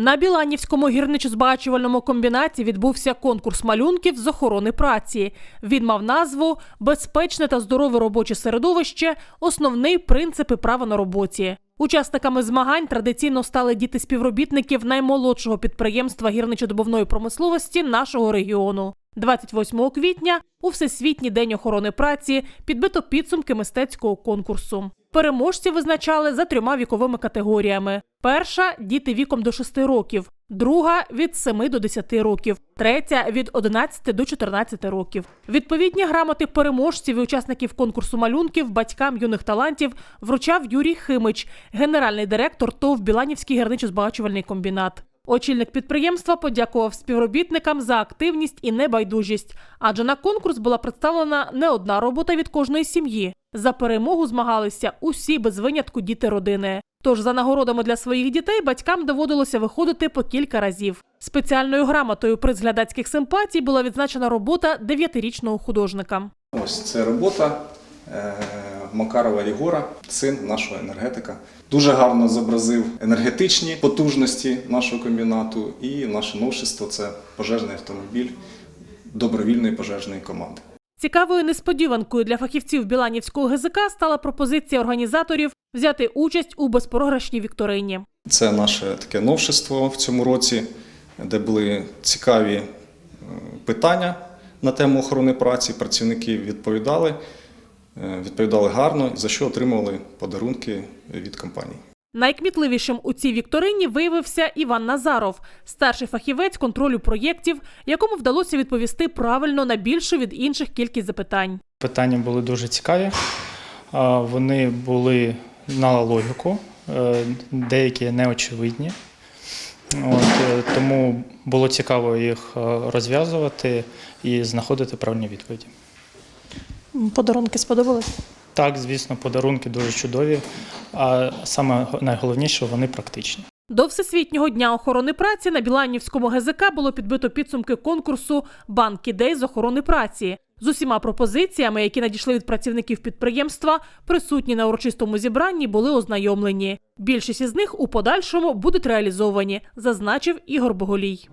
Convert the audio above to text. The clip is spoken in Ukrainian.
На Біланівському гірничо-збагачувальному комбінаті відбувся конкурс малюнків з охорони праці. Він мав назву Безпечне та здорове робоче середовище основний принцип і право на роботі. Учасниками змагань традиційно стали діти співробітників наймолодшого підприємства гірничодобувної промисловості нашого регіону. 28 квітня у Всесвітній день охорони праці підбито підсумки мистецького конкурсу. Переможці визначали за трьома віковими категоріями: перша діти віком до 6 років, друга від 7 до 10 років, третя від 11 до 14 років. Відповідні грамоти переможців і учасників конкурсу малюнків батькам юних талантів вручав Юрій Химич, генеральний директор ТОВ Біланівський гірничо-збагачувальний комбінат. Очільник підприємства подякував співробітникам за активність і небайдужість, адже на конкурс була представлена не одна робота від кожної сім'ї. За перемогу змагалися усі без винятку діти родини. Тож за нагородами для своїх дітей батькам доводилося виходити по кілька разів. Спеціальною грамотою приз глядацьких симпатій була відзначена робота дев'ятирічного художника. Ось це робота е, Макарова Єгора, син нашого енергетика. Дуже гарно зобразив енергетичні потужності нашого комбінату і наше новшество це пожежний автомобіль добровільної пожежної команди. Цікавою несподіванкою для фахівців Біланівського ГЗК стала пропозиція організаторів взяти участь у безпрограшній вікторині. Це наше таке новшество в цьому році, де були цікаві е, питання на тему охорони праці. Працівники відповідали, е, відповідали гарно, за що отримували подарунки від компанії. Найкмітливішим у цій вікторині виявився Іван Назаров, старший фахівець контролю проєктів, якому вдалося відповісти правильно на більшу від інших кількість запитань. Питання були дуже цікаві. Вони були на логіку, е, деякі неочевидні. От, е, тому було цікаво їх е, розв'язувати і знаходити правильні відповіді. Подарунки сподобались? Так, звісно, подарунки дуже чудові, а саме найголовніше вони практичні. До Всесвітнього дня охорони праці на Біланівському ГЗК було підбито підсумки конкурсу Банк ідей з охорони праці. З усіма пропозиціями, які надійшли від працівників підприємства, присутні на урочистому зібранні були ознайомлені. Більшість із них у подальшому будуть реалізовані, зазначив Ігор Боголій.